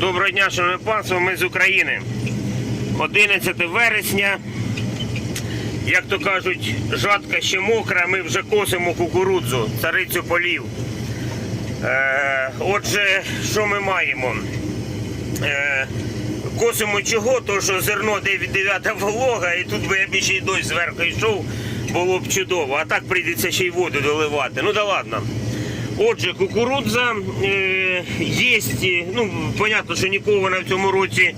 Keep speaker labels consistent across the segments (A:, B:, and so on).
A: Доброго дня, шановне панство, ми з України. 11 вересня. Як то кажуть, жатка ще мокра, ми вже косимо кукурудзу, царицю полів. Е, отже, що ми маємо? Е, косимо чого? То що зерно 9 волога, і тут би я більше й дощ зверху йшов, було б чудово. А так прийдеться ще й воду доливати. Ну да ладно. Отже, кукурудза е, є, ну, понятно, що нікого вона в цьому році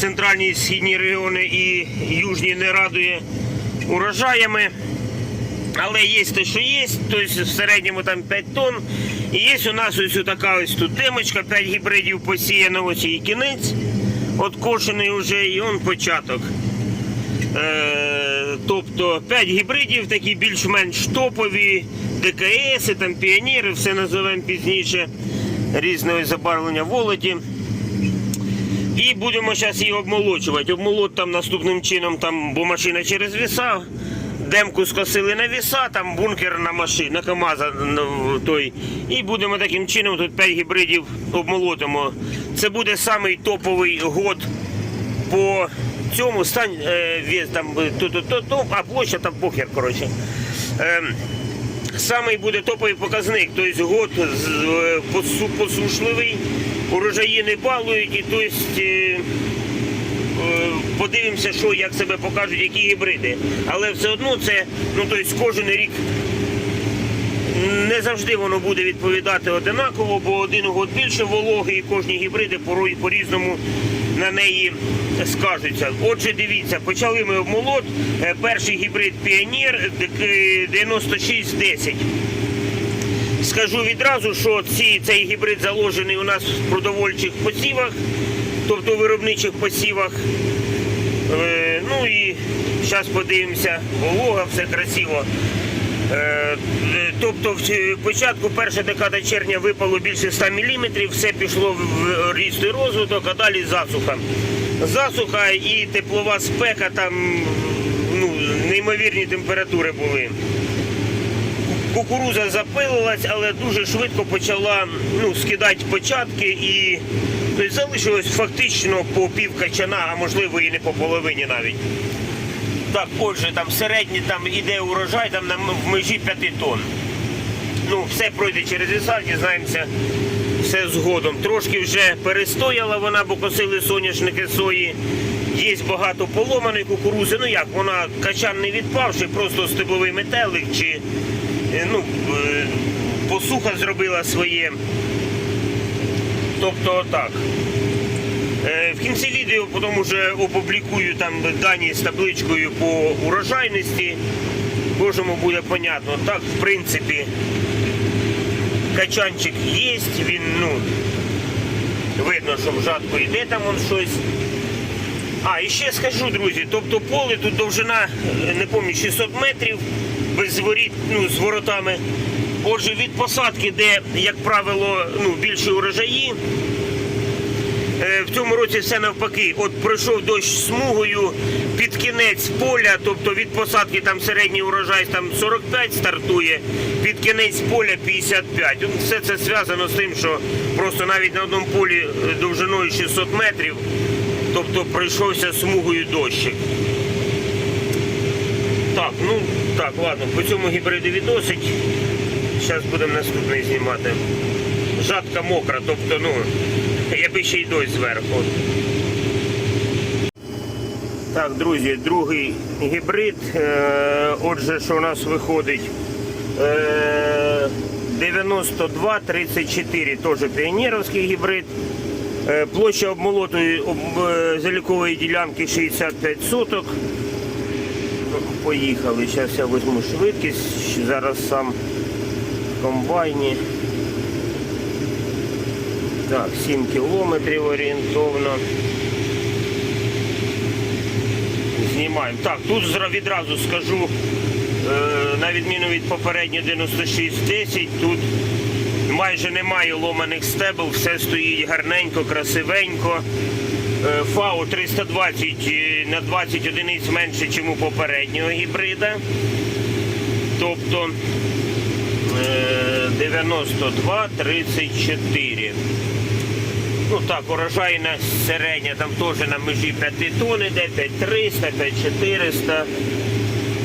A: центральні і східні регіони і южні не радує урожаями. Але є те, що є, тобто в середньому там 5 тонн. І є у нас ось така ось тут темочка, 5 гібридів посіяно, ось і кінець. Откошений вже і он початок. Е, тобто 5 гібридів, такі більш-менш топові, ДКС, там піонери, все називаємо пізніше, різного забарвлення волоті. І будемо зараз її обмолочувати. Обмолот там наступним чином, там, бо машина через віса. Демку скосили на віса, там бункер на машину, на КАМАЗа ну, той. І будемо таким чином тут 5 гібридів обмолотимо. Це буде самий топовий год по цьому стань е, вес, там, е, то, то, то, то, а площа там похер, коротше. Ем, Самий буде топовий показник, тобто год е, посу- посушливий, урожаї не балують, і тобто, е, е, подивимося, що як себе покажуть, які гібриди. Але все одно це, ну тобто кожен рік не завжди воно буде відповідати одинаково, бо один год більше вологи, і кожні гібриди по-різному на неї скажуться. Отже, дивіться, почали ми обмолот. Е, Перший гібрид Піонер 9610. Скажу відразу, що ці, цей гібрид заложений у нас в продовольчих посівах, тобто виробничих посівах. Е, ну і зараз подивимося, волога, все красиво. Е, е, Тобто в початку перша декада червня випало більше 100 мм, все пішло в ріст і розвиток, а далі засуха. Засуха і теплова спека, там ну, неймовірні температури були. Кукуруза запилилась, але дуже швидко почала ну, скидати початки і тобто, залишилось фактично по пів качана, а можливо і не по половині навіть. Так, отже, там середній там іде урожай там на в межі 5 тонн. Ну, все пройде через віса, дізнаємося все згодом. Трошки вже перестояла вона, бо косили соняшники сої. Є багато поломаної кукурузи. Ну як, вона качан не відпавши, просто стебловий метелик чи е, ну, е, посуха зробила своє. Тобто так. Е, В кінці відео потім вже опублікую там дані з табличкою по урожайності. Кожному буде понятно. Так, в принципі, качанчик є, він, ну, видно, що в жатку йде там он щось. А, і ще скажу, друзі, тобто поле тут довжина, е, не пам'ятаю, 600 метрів, без воріт, ну, з воротами. Отже, від посадки, де, як правило, ну, більше урожаї, В цьому році все навпаки. От пройшов дощ смугою під кінець поля, тобто від посадки там середній урожай там 45 стартує, під кінець поля 55. Все це зв'язано з тим, що просто навіть на одному полі е, довжиною 600 метрів, тобто пройшовся смугою дощик. Так, ну так, ладно, по цьому гібридові досить. Зараз будемо наступний знімати. Жатка мокра, тобто, ну, я би ще й дощ зверху. Так, друзі, другий гібрид. Е, отже, що у нас виходить? Е, 92-34, теж піонерівський гібрид. Е, площа обмолотої об, е, залікової ділянки 65 соток. Ну, Поїхали. Зараз я візьму швидкість. Зараз сам в комбайні. Так, 7 кілометрів орієнтовно. Знімаємо. Так, тут відразу скажу, е, на відміну від попереднього 9610, тут майже немає ломаних стебел, все стоїть гарненько, красивенько. Е, ФАО 320 е, на 20 одиниць менше, ніж у попереднього гібрида. Тобто е, 92-34. Ну, так, урожайна середня, там теж на межі 5 тонн іде, 5300, 5400.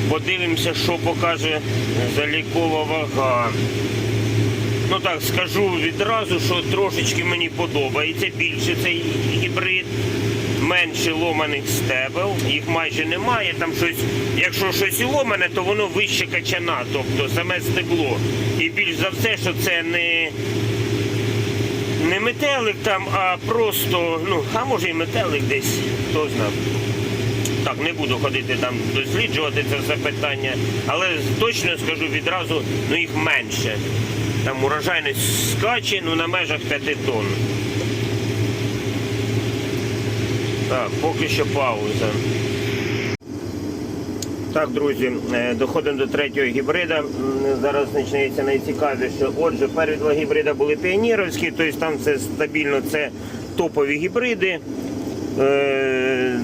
A: Подивимося, що покаже залікова вага. Ну так, скажу відразу, що трошечки мені подобається більше цей гібрид. Менше ломаних стебел, їх майже немає. Там щось, якщо щось ломане, то воно вище качана, тобто саме стебло. І більш за все, що це не, не метелик там, а просто, ну, а може і метелик десь, хто знає. Так, не буду ходити там досліджувати це все питання, але точно скажу відразу, ну їх менше. Там урожайність скаче, ну на межах 5 тонн. Так, поки що пауза. Так, друзі, е, доходимо до третього гібрида. Зараз починається найцікавіше. Отже, перші два гібрида були піонірівські, тобто там це стабільно, це топові гібриди. Е,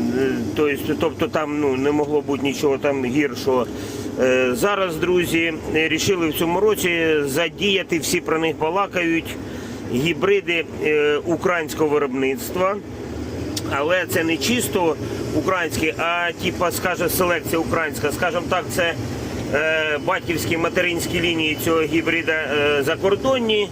A: Тобто, тобто там ну, не могло бути нічого там гіршого. Е, Зараз, друзі, рішили в цьому році задіяти, всі про них балакають, гібриди українського виробництва. Але це не чисто українське, а типа, скаже, селекція українська. Скажімо так, це е, батьківські материнські лінії цього гібрида е, закордонні.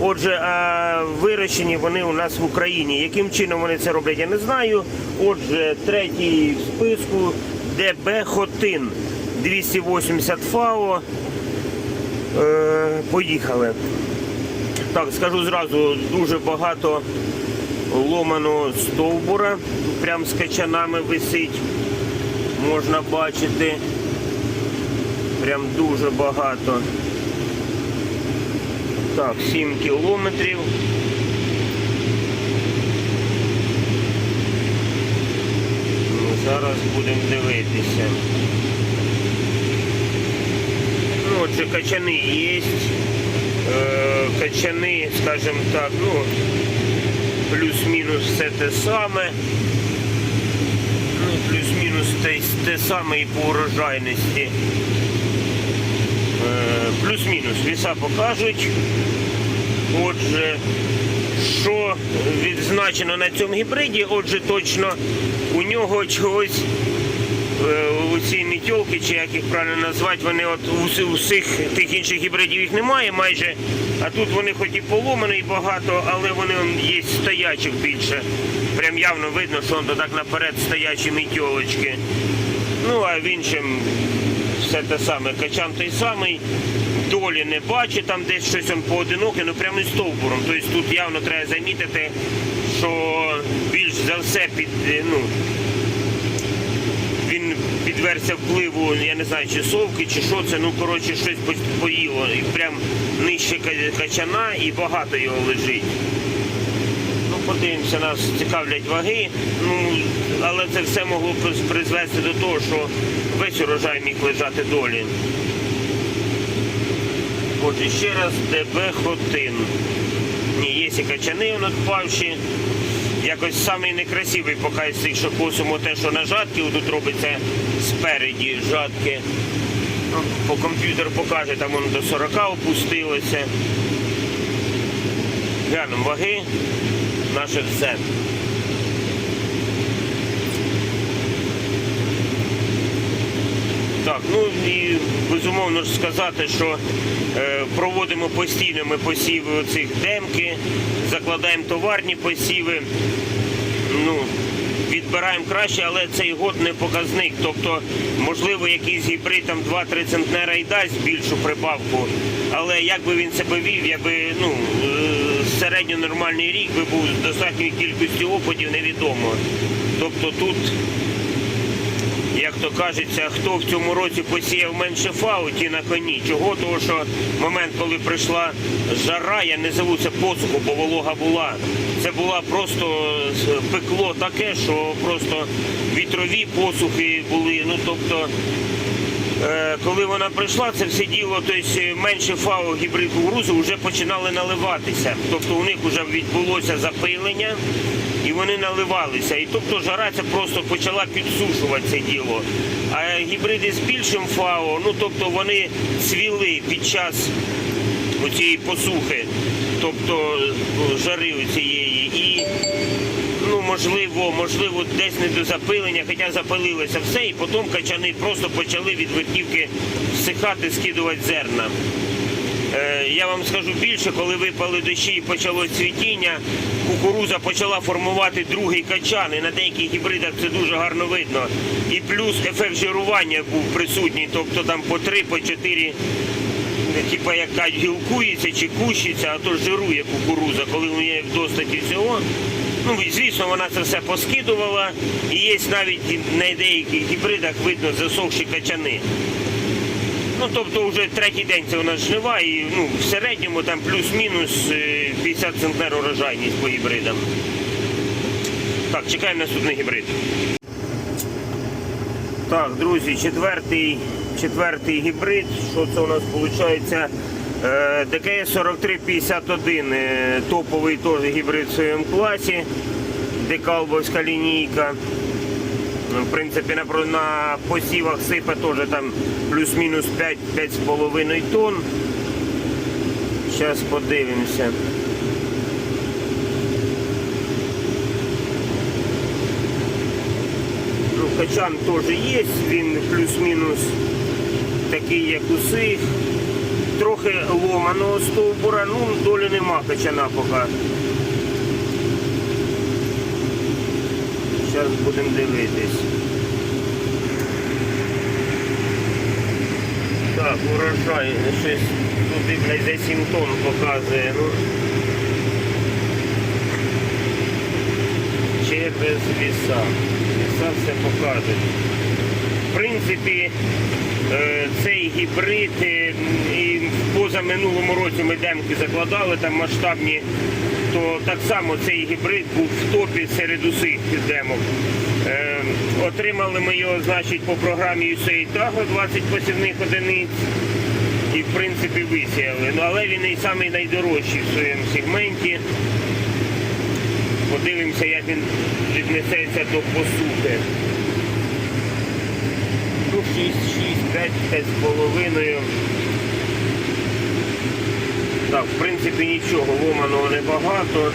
A: Отже, а вирощені вони у нас в Україні. Яким чином вони це роблять, я не знаю. Отже, третій в списку ДБ Хотин 280 ФАО. Е, поїхали. Так, скажу зразу, дуже багато ломаного стовбура, прям з качанами висить. Можна бачити. Прям дуже багато. Так, 7 кілометрів. Ну, Зараз будемо дивитися. Ну, отже, качани є. Е, качани, скажімо так, ну, плюс-мінус все те саме. Ну, плюс-мінус те, те саме і по урожайності. Е, плюс-мінус віса покажуть. Отже, що відзначено на цьому гібриді, отже, точно у нього чогось е, у цій мітьолки, чи як їх правильно назвати, вони от у всіх тих інших гібридів їх немає майже. А тут вони хоч і поломані багато, але вони є стоячих більше. Прям явно видно, що он так наперед стоячі мітьолочки. Ну а в іншим все те саме. Качан той самий, долі не бачу, там десь щось он поодиноке, ну прямо стовбуром. Тобто тут явно треба замітити, що більш за все під, е, ну, він впливу, я не знаю, чи совки, чи що це, ну коротше щось поїло. І прям нижче качана і багато його лежить. Ну, подивимося, нас цікавлять ваги. Ну, але це все могло призвести до того, що весь урожай міг лежати долі. Отже, ще раз ДБ Хотин. Ні, є і качани надпавші. Якось самий некрасивий поки з цих, що косимо те, що на жатки тут робиться спереді жатки. Ну, По комп'ютер покаже, там воно до 40 опустилося. Глянемо ваги наших зет. Так, ну і безумовно ж сказати, що е, проводимо постійно ми посіви цих демки, закладаємо товарні посіви. Ну, відбираємо краще, але цей год не показник. Тобто, можливо, якийсь гібрид там 2-3 центнера і дасть більшу прибавку. Але як би він себе вів, я би ну, е, середньонормальний рік би був з достатньою кількістю опадів, невідомо. Тобто тут як то кажеться, хто в цьому році посіяв менше фау, ті на коні. Чого? Тому що момент, коли прийшла жара, я не зову це посуху, бо волога була. Це була просто е, пекло таке, що просто вітрові посухи були. Ну тобто, е, коли вона прийшла, це все діло, тобто менше фау гібрид кукурудзи вже починали наливатися. Тобто у них вже відбулося запилення і вони наливалися. І тобто жара це просто почала підсушувати це діло. А гібриди з більшим фао, ну тобто вони цвіли під час цієї посухи, тобто ну, жари цієї. І можливо, можливо, десь не до запилення, хоча запалилося все, і потім качани просто почали від верхівки всихати, скидувати зерна. Е, Я вам скажу більше, коли випали дощі і почалось цвітіння, кукуруза почала формувати другий качан, і на деяких гібридах це дуже гарно видно. І плюс ефект жирування був присутній, тобто там по три, по чотири, е, типа як кажуть, гілкується чи кущиться, а то жирує кукуруза, коли у неї в достаті всього. Ну, звісно, вона це все поскидувала, і є навіть на деяких гібридах видно засохші качани. Ну, тобто вже третій день це у нас жнива і ну, в середньому там плюс-мінус е, 50 центнер урожайність по гібридам. Так, чекаємо наступний гібрид. Так, друзі, четвертий, четвертий гібрид. Що це у нас виходить? Е, ДКС 4351, е, топовий теж гібрид в своєму класі. Декалбовська лінійка. Ну, В принципі, на, на посівах сипе теж там плюс-мінус 5-5,5 тонн. Зараз подивимося. Ну, качан теж є, він плюс-мінус такий, як усіх. Трохи ломаного стовбура, ну долі нема качана поки. Зараз будемо дивитись. Так, урожай щось туди, блядь, за 7 тонн показує. Ну. Чи без ліса. Ліса все покажуть. В принципі, е, цей гібрид е, і в позаминулому році ми демки закладали там масштабні, то так само цей гібрид був в топі серед усіх демок. Е, Отримали ми його, значить, по програмі USAID Tago 20 посівних одиниць і в принципі висіяли. Ну, але він і самий найдорожчий в своєму сегменті. Подивимося, як він віднесеться до посухи. Ну, 6, 6, 5, 5 з половиною. Так, в принципі нічого, ломаного небагато.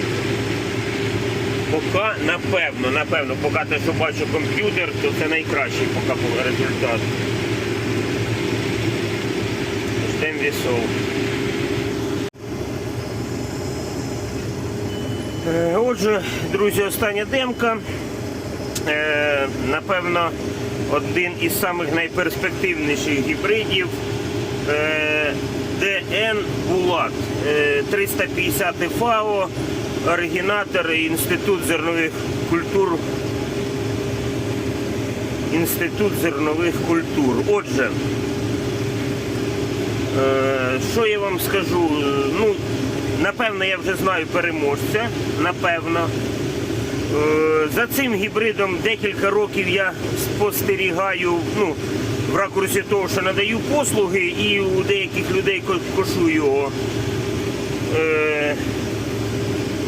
A: Поки, напевно, напевно, поки те, що бачу комп'ютер, то це найкращий поки результат. Ждемо вісов. Е, Отже, друзі, остання демка. Е, Напевно, один із самих найперспективніших гібридів. Е, ДН Булат. Е, 350 ФАО, оригінатор Інститут зернових культур. Інститут зернових культур. Отже, Е, Що я вам скажу? Е, Ну, напевно, я вже знаю переможця. Напевно. Е, За цим гібридом декілька років я спостерігаю ну, в ракурсі того, що надаю послуги, і у деяких людей ко- кошу його. Е,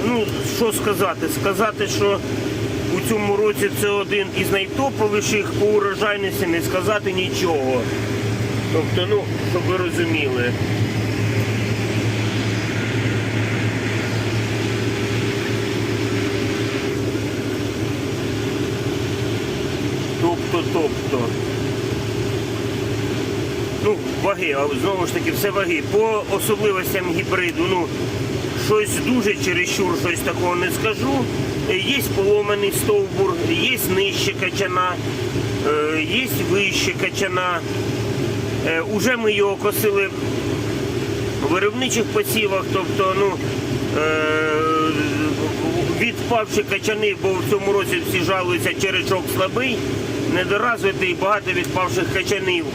A: Ну, що сказати? Сказати, що у цьому році це один із найтоповіших по урожайності, не сказати нічого. Тобто, ну, щоб ви розуміли. Тобто, тобто. Ну, ваги, знову ж таки, все ваги. По особливостям гібриду, ну, щось дуже чересчур, щось такого не скажу. Є поломаний стовбур, є нижче качана, е, є вище качана. Е, Уже ми його косили в виробничих посівах, тобто, ну, е, відпавши качани, бо в цьому році всі жалуються, черечок слабий, недоразвитий, багато відпавших качанів.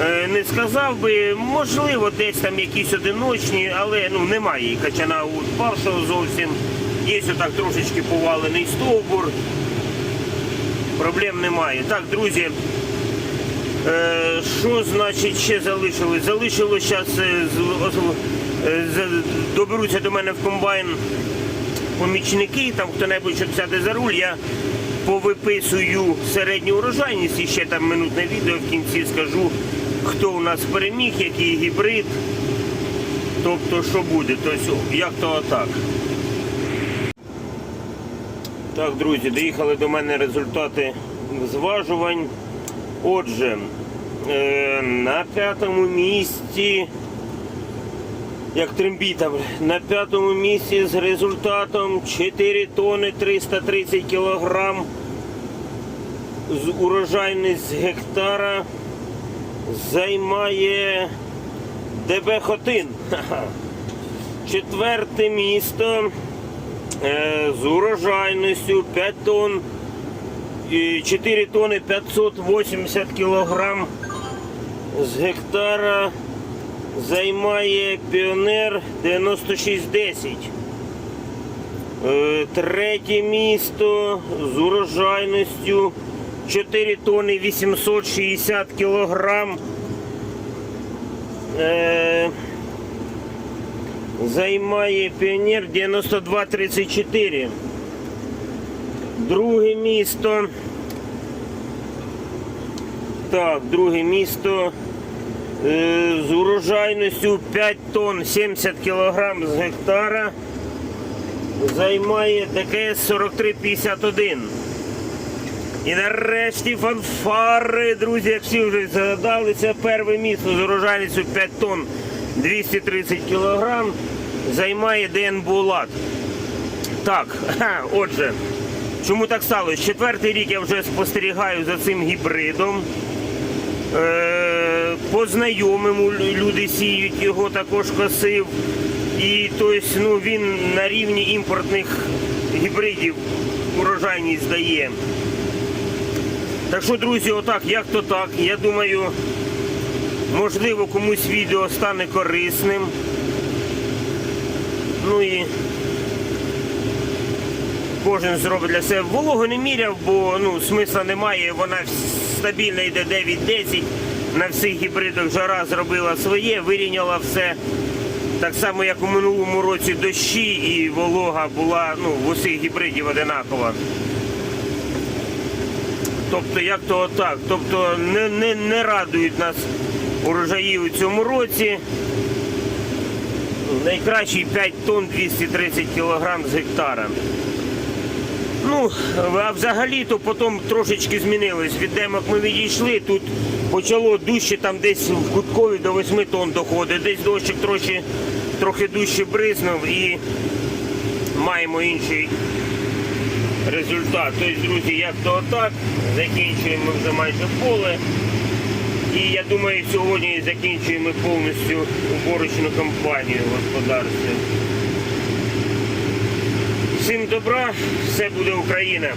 A: Е, Не сказав би, можливо, десь там якісь одиночні, але ну, немає качана відпавшого зовсім. Є отак трошечки повалений стовбур. Проблем немає. Так, друзі, Е, Що значить ще залишилось? Залишилось зараз доберуться до мене в комбайн помічники, там хто-небудь щоб сяде за руль, я повиписую середню урожайність і ще там минутне відео в кінці скажу, хто у нас переміг, який гібрид, тобто що буде, тобто як то отак. Так, друзі, доїхали до мене результати зважувань. Отже, е, на п'ятому місці, як трембіта, на п'ятому місці з результатом 4 тони 330 кілограм з урожайність з гектара займає ДБ Хотин. Четверте місто е, з урожайністю 5 тонн 4 тонни 580 кілограм з гектара займає піонер 9610. Е, Третє місто з урожайністю 4 тонни 860 кілограм. Е, займає піонер 9234. Друге місто. Так, друге місто е, з урожайністю 5 тонн 70 кілограм з гектара. Займає ДКС 4351. І нарешті фанфари, друзі, як всі вже згадали, це перше місце з урожайністю 5 тонн 230 кілограм. Займає ДН Булат. Так, отже, чому так сталося? Четвертий рік я вже спостерігаю за цим гібридом. Е, по знайомому люди сіють, його також косив. І тобто, ну, він на рівні імпортних гібридів урожайність дає. Так що, друзі, отак, як то так. Я думаю, можливо, комусь відео стане корисним. Ну і кожен зробить для себе. Вологу не міряв, бо ну, смисла немає. Вона стабільно йде 9-10. На всіх гібридах жара зробила своє, вирівняла все. Так само, як у минулому році дощі і волога була ну, в усіх гібридів одинакова. Тобто, як то отак. Тобто не, не, не радують нас урожаї у цьому році. Найкращий 5 тонн 230 кілограм з гектара. Ну, а взагалі то потім трошечки змінилось. Від демок ми відійшли, тут почало дужче, там десь в куткові до 8 тонн доходить, десь дощик трохи, трохи дужче бризнув і маємо інший результат. Тобто, друзі, як то отак, закінчуємо вже майже поле. І я думаю, сьогодні закінчуємо повністю уборочну кампанію в господарстві. Всім добра, все буде Україна.